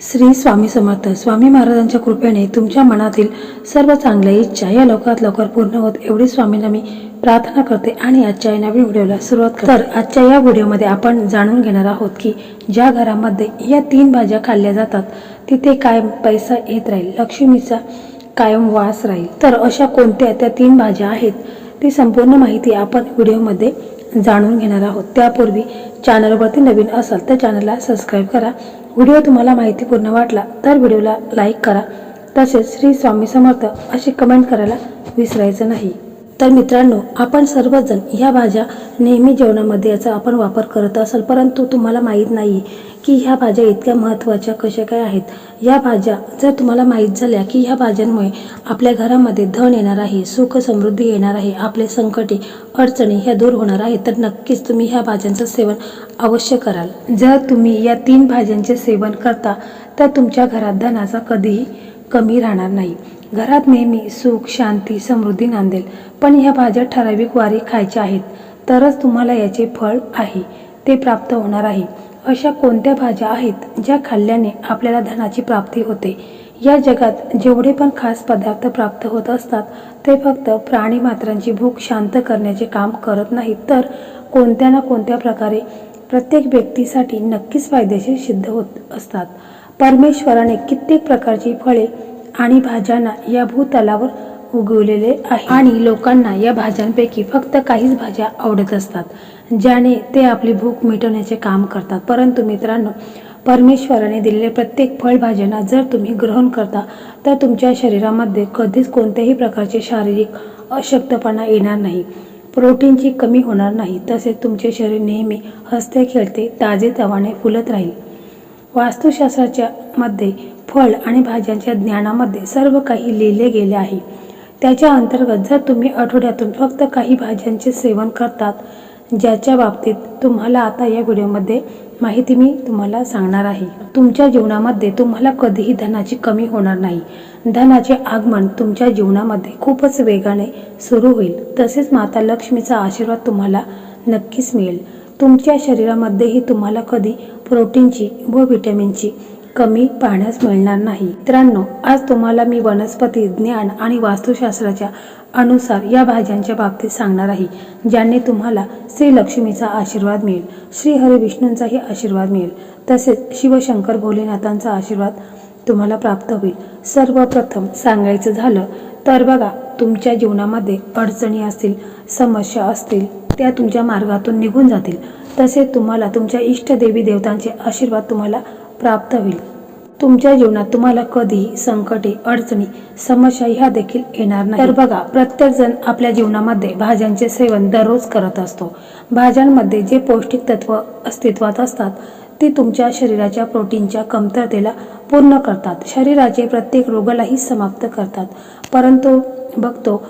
श्री स्वामी समर्थ. स्वामी महाराजांच्या कृपेने तुमच्या मनातील सर्व चांगल्या इच्छा या लवकरात लवकर पूर्ण होत एवढी स्वामींना मी प्रार्थना करते आणि आजच्या या नवीन व्हिडिओला सुरुवात करते. तर आजच्या या व्हिडिओमध्ये आपण जाणून घेणार आहोत की ज्या घरामध्ये या तीन भाज्या खाल्ल्या जातात तिथे कायम पैसा येत राहील लक्ष्मीचा कायम वास राहील. तर अशा कोणत्या त्या तीन भाज्या आहेत? ती संपूर्ण माहिती आपण व्हिडिओमध्ये जाणून घेणार आहोत. त्यापूर्वी चॅनलवरती नवीन असाल तर चॅनलला सबस्क्राईब करा. व्हिडिओ तुम्हाला माहितीपूर्ण वाटला तर व्हिडिओला लाईक करा. तसेच श्री स्वामी समर्थ अशी कमेंट करायला विसरायचं नाही. तर मित्रांनो आपण सर्वजण ह्या भाज्या नेहमी जेवणामध्ये याचा आपण वापर करत असाल परंतु तुम्हाला माहीत नाही की ह्या भाज्या इतक्या महत्त्वाच्या कशा काय आहेत. या भाज्या जर तुम्हाला माहीत झाल्या की ह्या भाज्यांमुळे आपल्या घरामध्ये धन येणार आहे सुख समृद्धी येणार आहे आपले संकटे अडचणी ह्या दूर होणार आहेत तर नक्कीच तुम्ही ह्या भाज्यांचं सेवन अवश्य कराल. जर तुम्ही या तीन भाज्यांचे सेवन करता तर तुमच्या घरात धनाचा कधीही कमी राहणार नाही. घरात नेहमी सुख शांती समृद्धी नांदेल. पण ह्या भाज्या ठराविक वारी खायच्या आहेत. तरच तुम्हाला याचे फळ आहे. ते प्राप्त होणार आहे. अशा कोणत्या भाज्या आहेत ज्या खाल्ल्याने आपल्याला धनाची प्राप्ती होते? या जगात जेवढे पण खास पदार्थ प्राप्त होत असतात ते फक्त प्राणी मात्रांची भूक शांत करण्याचे काम करत नाहीत. तर कोणत्या ना कोणत्या प्रकारे प्रत्येक व्यक्तीसाठी नक्कीच फायदेशीर सिद्ध होत असतात. परमेश्वराने कित्येक प्रकारची फळे आणि भाज्यांना या भूतलावर उगवलेले आहे. आणि लोकांना या भाज्यांपैकी फक्त काहीच भाज्या आवडत असतात ज्याने ते आपली भूक मिटवण्याचे काम करतात. परंतु मित्रांनो परमेश्वराने दिलेले प्रत्येक फळभाज्यांना जर तुम्ही ग्रहण करता तर तुमच्या शरीरामध्ये कधीच कोणत्याही प्रकारचे शारीरिक अशक्तपणा येणार नाही. प्रोटीनची कमी होणार नाही. तसेच तुमचे शरीर नेहमी हसते खेळते ताजे तवाने फुलत राहील. वास्तुशास्त्राच्या मध्ये फळ आणि भाज्यांच्या ज्ञानामध्ये सर्व काही लिहिले गेले आहे. त्याच्या अंतर्गत जर तुम्ही आठवड्यातून फक्त काही भाज्यांचे सेवन करतात ज्याच्या बाबतीत तुम्हाला आता या व्हिडिओमध्ये माहिती मी तुम्हाला सांगणार आहे. तुमच्या जीवनामध्ये तुम्हाला कधीही धनाची कमी होणार नाही. धनाचे आगमन तुमच्या जीवनामध्ये खूपच वेगाने सुरू होईल. तसेच माता लक्ष्मीचा आशीर्वाद तुम्हाला नक्कीच मिळेल. तुमच्या शरीरामध्येही तुम्हाला कधी प्रोटीनची व विटॅमिनची कमी पाहण्यास मिळणार नाही. मित्रांनो आज तुम्हाला मी वनस्पती ज्ञान आणि वास्तुशास्त्राच्या अनुसार या भाज्यांच्या बाबतीत सांगणार आहे ज्याने तुम्हाला श्री लक्ष्मीचा आशीर्वाद मिळेल श्री हरी विष्णूंचाही आशीर्वाद मिळेल तसेच शिवशंकर भोलेनाथांचा आशीर्वाद तुम्हाला प्राप्त होईल. सर्वप्रथम सांगायचं झालं तर बघा तुमच्या जीवनामध्ये अडचणी असतील समस्या असतील त्या तुमच्या मार्गातून निघून जातील. तसेच तुम्हाला तुमच्या इष्टदेवी देवतांचे आशीर्वाद तुम्हाला प्राप्त होईल. तुमच्या जीवनात तुम्हाला कधीही संकटे अडचणी समस्या ह्या देखील येणार नाही तर बघा प्रत्येक जण आपल्या जीवनामध्ये भाज्यांचे सेवन दररोज करत असतो. भाज्यांमध्ये जे पौष्टिक तत्व अस्तित्वात असतात ते तुमच्या शरीराच्या प्रोटीनच्या कमतरतेला पूर्ण करतात. शरीराचे प्रत्येक रोगालाही समाप्त करतात. परंतु बघतो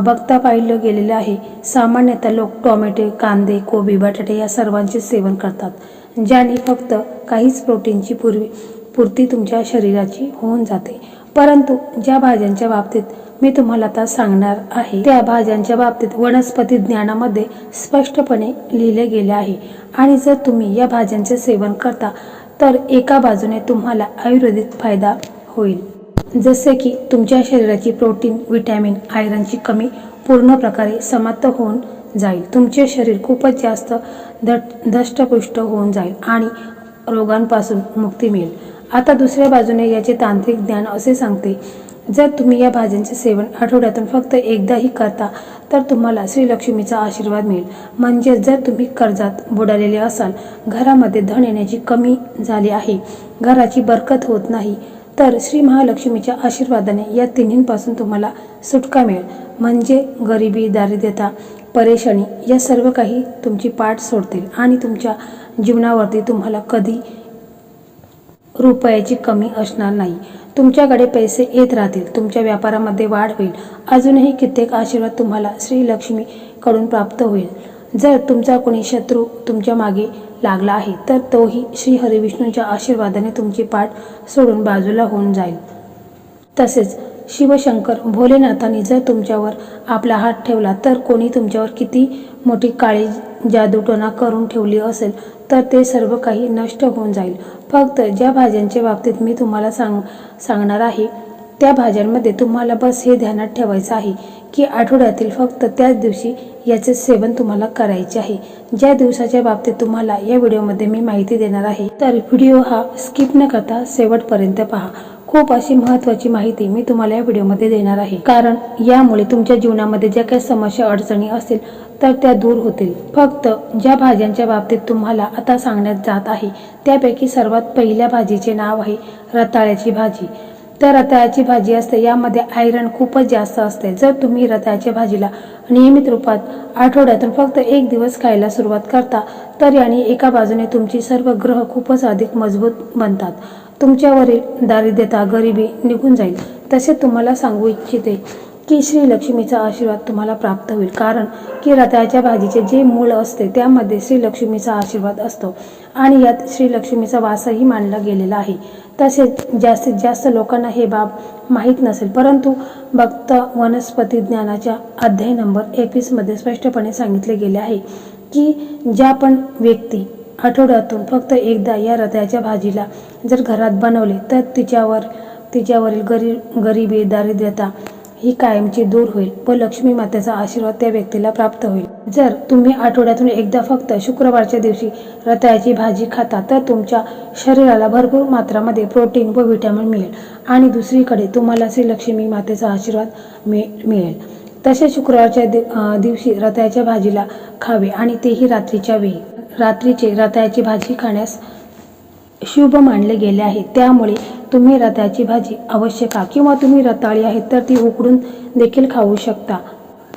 बघता पाहिलं गेलेलं आहे सामान्यतः लोक टोमॅटो कांदे कोबी बटाटे या सर्वांचे सेवन करतात. ज्याने फक्त काहीच प्रोटीनची पूर्वी पूर्ती तुमच्या शरीराची होऊन जाते. परंतु ज्या भाज्यांच्या बाबतीत मी तुम्हाला आता सांगणार आहे त्या भाज्यांच्या बाबतीत वनस्पती ज्ञानामध्ये स्पष्टपणे लिहिले गेले आहे. आणि जर तुम्ही या भाज्यांचे सेवन करता तर एका बाजूने तुम्हाला आयुर्वेदिक फायदा होईल. जसे की तुमच्या शरीराची प्रोटीन विटॅमिन आयरनची कमी पूर्ण प्रकारे समाप्त होऊन जाईल. तुमचे शरीर खूपच जास्त दट धष्टपुष्ट होऊन जाईल आणि रोगांपासून मुक्ती मिळेल. आता दुसऱ्या बाजूने याचे तांत्रिक ज्ञान असे सांगते जर तुम्ही या भाज्यांचे सेवन आठवड्यातून फक्त एकदाही करता तर तुम्हाला श्रीलक्ष्मीचा आशीर्वाद मिळेल. म्हणजे जर तुम्ही कर्जात बुडालेले असाल घरामध्ये धन येण्याची कमी झाली आहे घराची बरकत होत नाही तर श्री महालक्ष्मीच्या आशीर्वादाने या तिन्हींपासून तुम्हाला सुटका मिळेल. म्हणजे गरिबी दारिद्र्यता परेशानी या सर्व काही तुमची पाठ सोडतील आणि तुमच्या जीवनावरती तुम्हाला कधी रुपयाची कमी असणार नाही. तुमच्याकडे पैसे येत राहतील. तुमच्या व्यापारामध्ये वाढ होईल. अजूनही कित्येक आशीर्वाद तुम्हाला श्रीलक्ष्मीकडून प्राप्त होईल. जर तुमचा कोणी शत्रू तुमच्या मागे लागला आहे तर तोही श्री हरिविष्णूंच्या आशीर्वादाने तुमची पाठ सोडून बाजूला होऊन जाईल. तसेच शिवशंकर भोलेनाथांनी जर तुमच्यावर आपला हात ठेवला तर कोणी तुमच्यावर किती मोठी काळी जादूटोना करून ठेवली असेल तर ते सर्व काही नष्ट होऊन जाईल. फक्त ज्या भाज्यांच्या बाबतीत मी तुम्हाला सांग सांगणार आहे त्या भाज्यांमध्ये तुम्हाला बस हे ध्यानात ठेवायचं आहे की आठवड्यातील फक्त त्याच दिवशी याचे सेवन तुम्हाला करायचे आहे. ज्या दिवसाच्या बाबतीत तुम्हाला या व्हिडिओमध्ये मी माहिती देणार आहे तर व्हिडिओ हा स्किप न करता शेवटपर्यंत पहा. खूप अशी महत्त्वाची माहिती मी तुम्हाला या व्हिडिओमध्ये देणार आहे. कारण यामुळे तुमच्या जीवनामध्ये ज्या काही समस्या अडचणी असतील तर त्या दूर होतील. फक्त ज्या भाज्यांच्या बाबतीत तुम्हाला आता सांगण्यात जात आहे त्यापैकी सर्वात पहिल्या भाजीचे नाव आहे रताळ्याची भाजी. तर रताळ्याची भाजी असते यामध्ये आयरन खूपच जास्त असते. जर तुम्ही रताळ्याच्या भाजीला नियमित रूपात आठवड्यातून फक्त एक दिवस खायला सुरुवात करता तर याने एका बाजूने तुमची सर्व ग्रह खूपच अधिक मजबूत बनतात. तुमच्यावरील दारिद्र्यता गरिबी निघून जाईल. तसे तुम्हाला सांगू इच्छिते की श्री लक्ष्मीचा आशीर्वाद तुम्हाला प्राप्त होईल. कारण की रताळ्याच्या भाजीचे जे मूळ असते त्यामध्ये श्री लक्ष्मीचा आशीर्वाद असतो. आणि यात श्री लक्ष्मीचा वासही मानला गेलेला आहे. तसेच जास्तीत जास्त लोकांना हे बाब माहीत नसेल परंतु भक्त वनस्पती ज्ञानाच्या अध्याय नंबर एकवीसमध्ये स्पष्टपणे सांगितले गेले आहे की ज्या पण व्यक्ती आठवड्यातून फक्त एकदा या रताळ्याच्या भाजीला जर घरात बनवले तर तिच्यावर तिच्यावरील गरी गरिबी दारिद्र्यता ही कायमची दूर होईल व लक्ष्मी मातेचा आशीर्वाद त्या व्यक्तीला प्राप्त होईल. जर तुम्ही आठवड्यातून एकदा फक्त शुक्रवारच्या दिवशी रताळ्याची भाजी खाता तर तुमच्या शरीराला भरपूर मात्रामध्ये प्रोटीन व विटॅमिन मिळेल आणि दुसरीकडे तुम्हाला श्री लक्ष्मी मातेचा आशीर्वाद मिळ मिळेल. तसेच शुक्रवारच्या दिवशी रताळ्याच्या भाजीला खावे आणि तेही रात्रीच्या वेळी. रात्रीचे रताळ्याची भाजी खाण्यास शुभ मानले गेले आहे. त्यामुळे तुम्ही रताळ्याची भाजी अवश्य खा किंवा तुम्ही रताळी आहेत तर ती उकडून देखील खाऊ शकता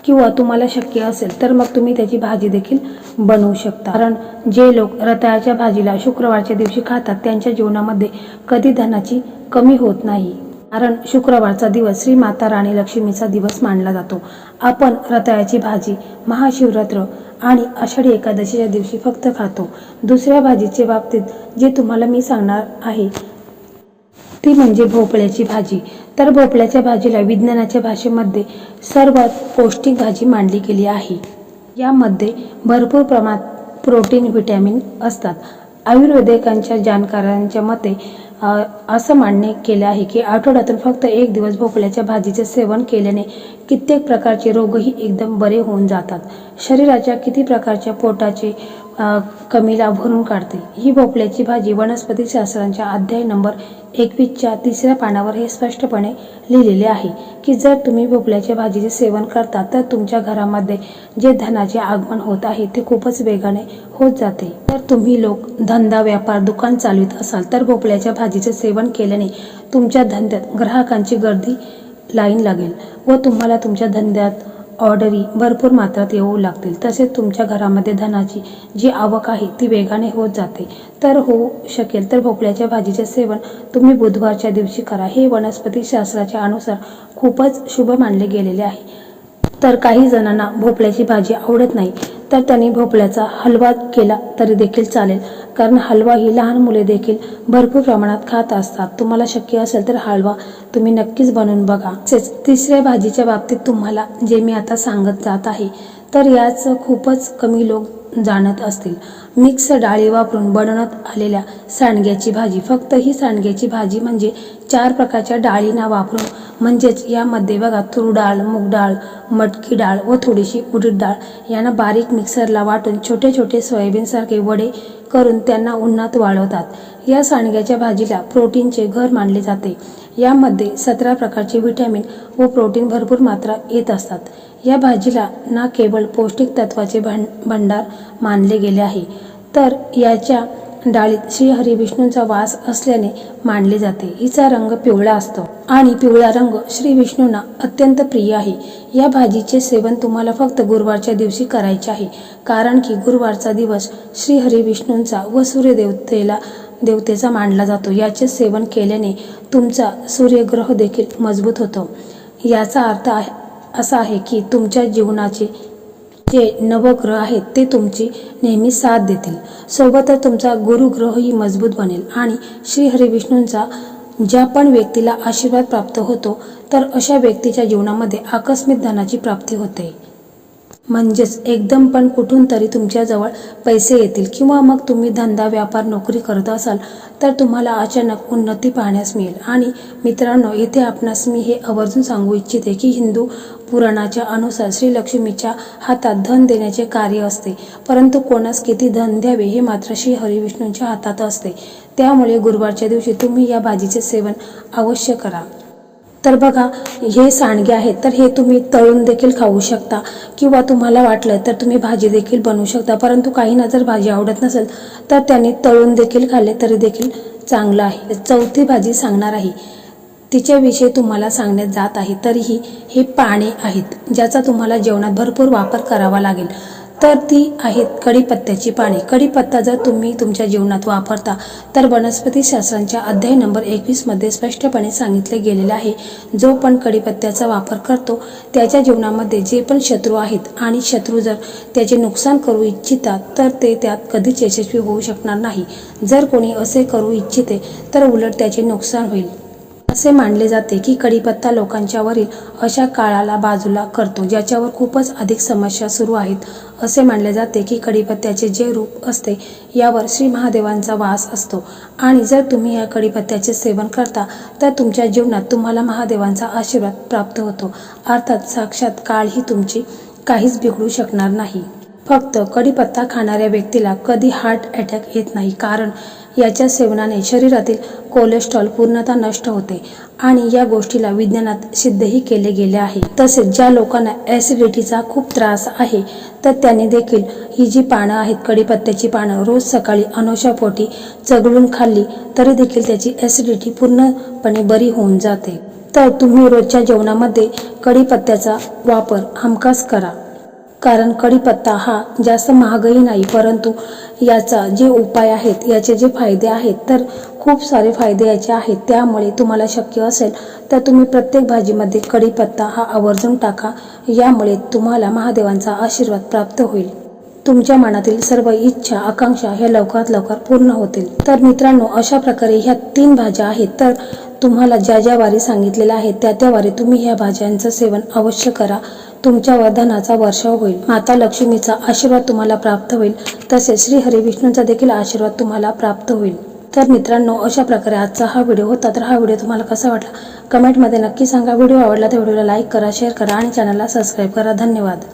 किंवा तुम्हाला शक्य असेल तर मग तुम्ही त्याची भाजी देखील बनवू शकता. कारण जे लोक रताळ्याच्या भाजीला शुक्रवारच्या दिवशी खातात त्यांच्या जीवनामध्ये कधी धनाची कमी होत नाही. कारण शुक्रवारचा दिवस श्री माता राणी लक्ष्मीचा दिवस मानला जातो. आपण रताळ्याची भाजी महाशिवरात्र आणि आषाढी एकादशीच्या दिवशी फक्त खातो. दुसऱ्या भाजीच्या बाबतीत जे तुम्हाला मी सांगणार आहे ती म्हणजे भोपळ्याची भाजी. तर भोपळ्याच्या भाजीला विज्ञानाच्या भाषेमध्ये सर्वात पौष्टिक भाजी मांडली गेली आहे. यामध्ये भरपूर प्रमाणात प्रोटीन व्हिटॅमिन असतात. आयुर्वेदिकांच्या जाणकारांच्या मते असं मान्य केलं आहे की आठवड्यातून फक्त एक दिवस भोपळ्याच्या भाजीचे सेवन केल्याने कित्येक प्रकारचे रोगही एकदम बरे होऊन जातात. शरीराच्या किती प्रकारच्या पोटाचे कमीला भरून काढते. ही भोपळ्याची भाजी वनस्पती शास्त्रांच्या अध्याय नंबर एकवीसच्या तिसऱ्या पानावर हे स्पष्टपणे लिहिलेले आहे की जर तुम्ही भोपळ्याच्या भाजीचे सेवन करता तर तुमच्या घरामध्ये जे धनाचे आगमन होत आहे ते खूपच वेगाने होत जाते. तर तुम्ही लोक धंदा व्यापार दुकान चालवित असाल तर भोपळ्याच्या भाजीचे सेवन केल्याने तुमच्या धंद्यात ग्राहकांची गर्दी लाईन लागेल व तुम्हाला तुमच्या धंद्यात ऑर्डरी भरपूर मात्रात येऊ लागतील. तसेच तुमच्या घरामध्ये धनाची जी आवक आहे ती वेगाने होत जाते. तर होऊ शकेल. तर भोपळ्याच्या भाजीचे सेवन तुम्ही बुधवारच्या दिवशी करा. हे वनस्पती शास्त्राच्या अनुसार खूपच शुभ मानले गेलेले आहे. तर काही जणांना भोपळ्याची भाजी आवडत नाही. तर त्यांनी भोपळ्याचा हलवा केला तरी देखील चालेल. कारण हलवा ही लहान मुले देखील भरपूर प्रमाणात खात असतात. तुम्हाला शक्य असेल तर हलवा तुम्ही नक्कीच बनवून बघा. तसेच तिसऱ्या भाजीच्या बाबतीत तुम्हाला जे मी आता सांगत जात आहे तर याच खूपच कमी लोक जाणत असतील. मिक्स डाळी वापरून बनवण्यात आलेल्या सांडग्याची भाजी. फक्त ही सांडग्याची भाजी म्हणजे चार प्रकारच्या डाळींना वापरून म्हणजेच यामध्ये बघा तूर डाळ मूग डाळ मटकी डाळ व थोडीशी उडीद डाळ. यांना बारीक मिक्सरला वाटून छोटे छोटे सोयाबीनसारखे वडे करून त्यांना उन्हात वाळवतात. या सांडग्याच्या भाजीला प्रोटीनचे घर मानले जाते. यामध्ये सतरा प्रकारचे व्हिटॅमिन व प्रोटीन भरपूर मात्रा येत असतात. या भाजीला ना केवळ पौष्टिक तत्वाचे भं भंडार मानले गेले आहे तर याच्या डाळीत श्री हरिविष्णूंचा वास असल्याने मानले जाते. हिचा रंग पिवळा असतो आणि पिवळा रंग श्री विष्णूंना अत्यंत प्रिय आहे. या भाजीचे सेवन तुम्हाला फक्त गुरुवारच्या दिवशी करायचे आहे कारण की गुरुवारचा दिवस श्री हरिविष्णूंचा व सूर्यदेवतेला देवतेचा मानला जातो. याचे सेवन केल्याने तुमचा सूर्यग्रह देखील मजबूत होतो. याचा अर्थ आहे असा आहे की तुमच्या जीवनाचे जे नवग्रह आहेत ते तुमची नेहमी साथ देतील. सोबतच तुमचा गुरुग्रहही मजबूत बनेल. आणि श्री हरिविष्णूंचा ज्या पण व्यक्तीला आशीर्वाद प्राप्त होतो तर अशा व्यक्तीच्या जीवनामध्ये आकस्मिक धनाची प्राप्ती होते. म्हणजेच एकदम पण कुठून तरी तुमच्याजवळ पैसे येतील किंवा मग तुम्ही धंदा व्यापार नोकरी करत असाल तर तुम्हाला अचानक उन्नती पाहण्यास मिळेल. आणि मित्रांनो इथे आपणास मी हे आवर्जून सांगू इच्छिते की हिंदू पुराणाच्या अनुसार श्रीलक्ष्मीच्या हातात धन देण्याचे कार्य असते परंतु कोणास किती धन द्यावे हे मात्र श्री हरिविष्णूंच्या हातात असते. त्यामुळे गुरुवारच्या दिवशी तुम्ही या भाजीचे सेवन अवश्य करा. तर बघा हे सांडगे आहेत तर हे तुम्ही तळून देखील खाऊ शकता. किंवा तुम्हाला वाटलं तर तुम्ही भाजी देखील बनवू शकता. परंतु काहींना जर भाजी आवडत नसेल तर त्यांनी तळून देखील खाल्ले तरी देखील चांगलं आहे. चौथी भाजी सांगणार आहे. तिच्याविषयी तुम्हाला सांगण्यात जात आहे तरीही हे पाने आहेत ज्याचा तुम्हाला जेवणात भरपूर वापर करावा लागेल. तर ती आहेत कढीपत्त्याची पाने. कढीपत्ता जर तुम्ही तुमच्या जीवनात वापरता तर वनस्पती शास्त्रांच्या अध्याय नंबर एकवीसमध्ये स्पष्टपणे सांगितले गेलेले आहे. जो पण कढीपत्त्याचा वापर करतो त्याच्या जीवनामध्ये जे पण शत्रू आहेत आणि शत्रू जर त्याचे नुकसान करू इच्छितात तर ते त्यात कधीच यशस्वी होऊ शकणार नाही. जर कोणी असे करू इच्छिते तर उलट त्याचे नुकसान होईल. असे मानले जाते की कढीपत्ता लोकांच्यावरील अशा काळाला बाजूला करतो ज्याच्यावर खूपच अधिक समस्या सुरू आहेत. असे मानले जाते की कढीपत्त्याचे जे रूप असते यावर श्री महादेवांचा वास असतो. आणि जर तुम्ही या कढीपत्त्याचे सेवन करता तर तुमच्या जीवनात तुम्हाला महादेवांचा आशीर्वाद प्राप्त होतो. अर्थात साक्षात काळ ही तुमची काहीच बिघडू शकणार नाही. फक्त कढीपत्ता खाणाऱ्या व्यक्तीला कधी हार्ट अटॅक येत नाही कारण याच्या सेवनाने शरीरातील कोलेस्ट्रॉल पूर्णतः नष्ट होते आणि या गोष्टीला विज्ञानात सिद्धही केले गेले आहे. तसेच ज्या लोकांना ॲसिडिटीचा खूप त्रास आहे तर त्यांनी देखील ही जी पानं आहेत कडीपत्त्याची पानं रोज सकाळी अनोशापोटी चगळून खाल्ली तरी देखील त्याची ॲसिडिटी पूर्णपणे बरी होऊन जाते. तर तुम्ही रोजच्या जेवणामध्ये कढीपत्त्याचा वापर हमखास करा. कारण कढीपत्ता हा जास्त महागही नाही परंतु याचा जे उपाय आहेत याचे जे फायदे आहेत तर खूप सारे फायदे याचे आहेत. त्यामुळे तुम्हाला शक्य असेल तर तुम्ही प्रत्येक भाजीमध्ये कढीपत्ता हा आवर्जून टाका. यामुळे तुम्हाला महादेवांचा आशीर्वाद प्राप्त होईल. तुमच्या मनातील सर्व इच्छा आकांक्षा ह्या लवकरात लवकर पूर्ण होतील. तर मित्रांनो अशा प्रकारे ह्या तीन भाज्या आहेत. तर तुम्हाला ज्या ज्या वारी सांगितलेल्या आहेत त्या त्या वारी तुम्ही ह्या भाज्यांचं सेवन अवश्य करा. तुमच्यावर धनाचा वर्षाव होईल. माता लक्ष्मीचा आशीर्वाद तुम्हाला प्राप्त होईल. तसेच श्री हरिविष्णूंचा देखील आशीर्वाद तुम्हाला प्राप्त होईल. तर मित्रांनो अशा प्रकारे आजचा हा व्हिडिओ होता. तर हा व्हिडिओ तुम्हाला कसा वाटला? कमेंटमध्ये नक्की सांगा. व्हिडिओ आवडला तर व्हिडिओला लाईक करा शेअर करा आणि चॅनलला सबस्क्राईब करा. धन्यवाद.